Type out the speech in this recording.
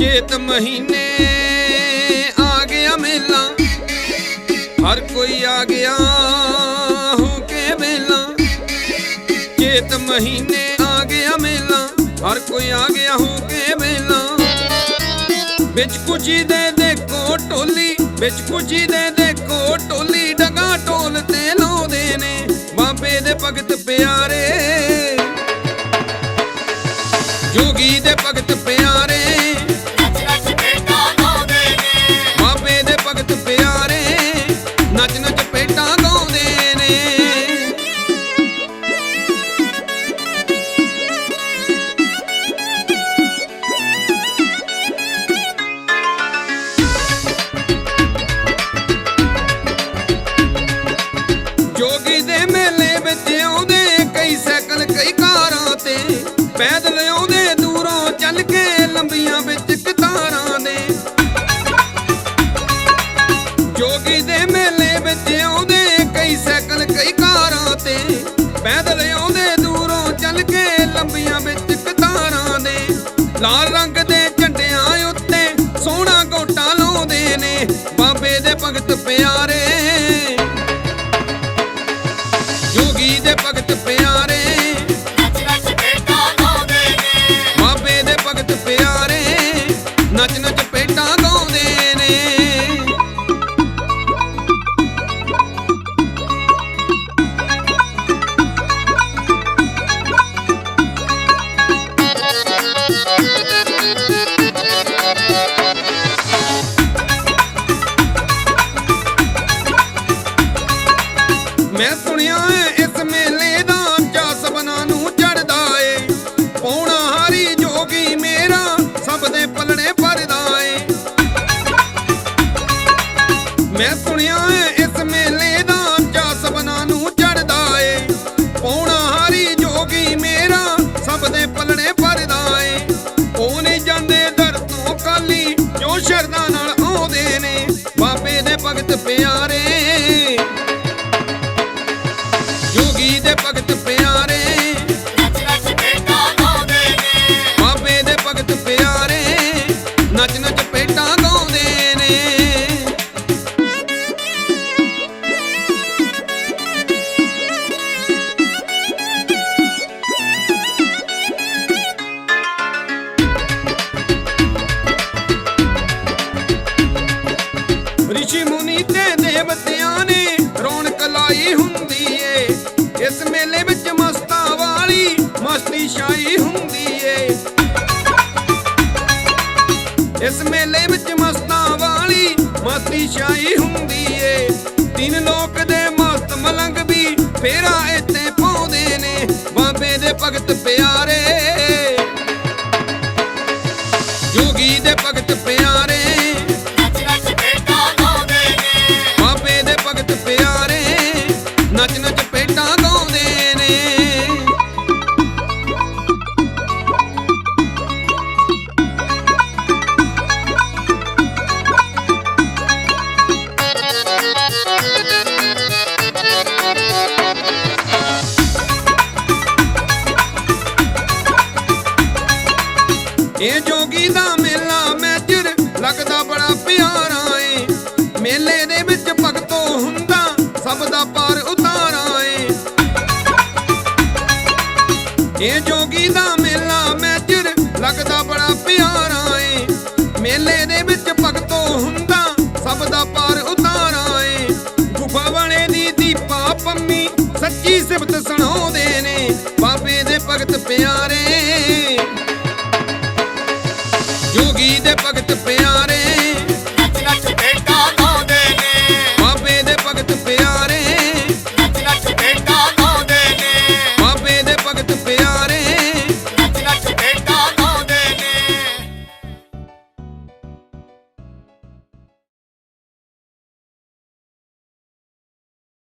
ਚੇਤ ਮਹੀਨੇ ਆ ਗਿਆ ਮੇਲਾ। ਹਰ ਕੋਈ ਆ ਗਿਆ ਹੋ ਕੇ ਮੇਲਾ। ਚੇਤ ਮਹੀਨੇ ਆ ਗਿਆ ਮੇਲਾ। ਹਰ ਕੋਈ ਆ ਗਿਆ ਹੋ ਕੇ ਮੇਲਾ। ਵਿੱਚ ਕੁਝੀ ਦੇ ਦੇਖੋ ਟੋਲੀ, ਵਿੱਚ ਕੁਝੀ ਦੇ ਦੇਖੋ ਟੋਲੀ। ਡਗਾ ਢੋਲ ਤੇ ਲਾਉਂਦੇ ਨੇ ਬਾਬੇ ਦੇ ਭਗਤ ਪਿਆਰੇ। ਜੋਗੀ ਦੇ ਭਗਤ ਪਿਆਰੇ ਜੋਗੀ ਦੇ ਮੇਲੇ ਵਿੱਚ ਆਉਂਦੇ, ਕਈ ਸਾਈਕਲ, ਕਈ ਕਾਰਾਂ ਤੇ। ਪੈਦਲ ਆਉਂਦੇ, ਦੂਰੋਂ ਚੱਲ ਕੇ ਲੰਬੀਆਂ ਵਿੱਚ ਕਤਾਰਾਂ ਦੇ। ਲਾਲ ਰੰਗ ਦੇ ਝੰਡਿਆਂ ਉੱਤੇ ਸੋਹਣਾ ਗੋਟਾ ਲਾਉਂਦੇ ਨੇ, ਬਾਬੇ ਦੇ ਭਗਤ ਪਿਆਰੇ। ਜੋਗੀ ਦੇ ਭਗਤ ਪਿਆਰੇ। ਬਾਬੇ ਦੇ ਭਗਤ ਪਿਆਰੇ ਨੱਚ ਨੱਚ ਪੇਟਾਂ ਗਾਉਂਦੇ ਨੇ। ਮੈਂ ਸੁਣਿਆ ਏ ਇਸ ਮੇਲੇ ਦਾ ਚਾ ਸਬਨਾਂ ਨੂੰ ਚੜਦਾ ਏ। ਪੌਣਾ ਹਾਰੀ ਜੋਗੀ ਮੇਰਾ ਸਭ ਦੇ ਪਲਣੇ ਭਰਦਾ ਏ। ਮੈਂ ਸੁਣਿਆ ਇਸ ਮੇਲੇ ਦਾ ਚਾ ਸਬਨਾਂ ਨੂੰ ਚੜਦਾ ਏ। ਪੌਣਾ ਹਾਰੀ ਜੋਗੀ ਮੇਰਾ ਸਭ ਦੇ ਪਲਣੇ ਭਰਦਾ ਏ। ਉਹ ਨਹੀਂ ਜਾਂਦੇ ਦਰ ਤੋਂ ਕਾਲੀ ਜੋ ਸ਼ਰਧਾ ਨਾਲ ਆਉਂਦੇ ਨੇ। ਬਾਬੇ ਦੇ ਭਗਤ ਪਿਆਰੇ ਇਸ ਮੇਲੇ ਵਿੱਚ ਮਸਤਾਂ ਵਾਲੀ ਮਸਤੀ ਸ਼ਾਹੀ ਹੁੰਦੀ ਏ। ਤਿੰਨ ਲੋਕ ਦੇ ਮਸਤ ਮਲੰਗ ਵੀ ਫੇਰਾ ਇੱਥੇ ਪਾਉਂਦੇ ਨੇ, ਬਾਬੇ ਦੇ ਭਗਤ ਪਿਆਰੇ। ਜੋਗੀ ਦੇ ਭਗਤ ਪਿਆਰੇ ਇਹ ਜੋਗੀ ਦਾ ਮੇਲਾ ਮੈਜਰ ਲੱਗਦਾ ਬੜਾ ਪਿਆਰਾ ਏ। ਮੇਲੇ ਦੇ ਵਿੱਚ ਭਗਤੋ ਹੁੰਦਾ, ਸਭ ਦਾ ਪਾਰ ਉਤਾਰਾ ਏ। ਇਹ ਜੋਗੀ ਦਾ ਮੇਲਾ ਮੈਜਰ ਲੱਗਦਾ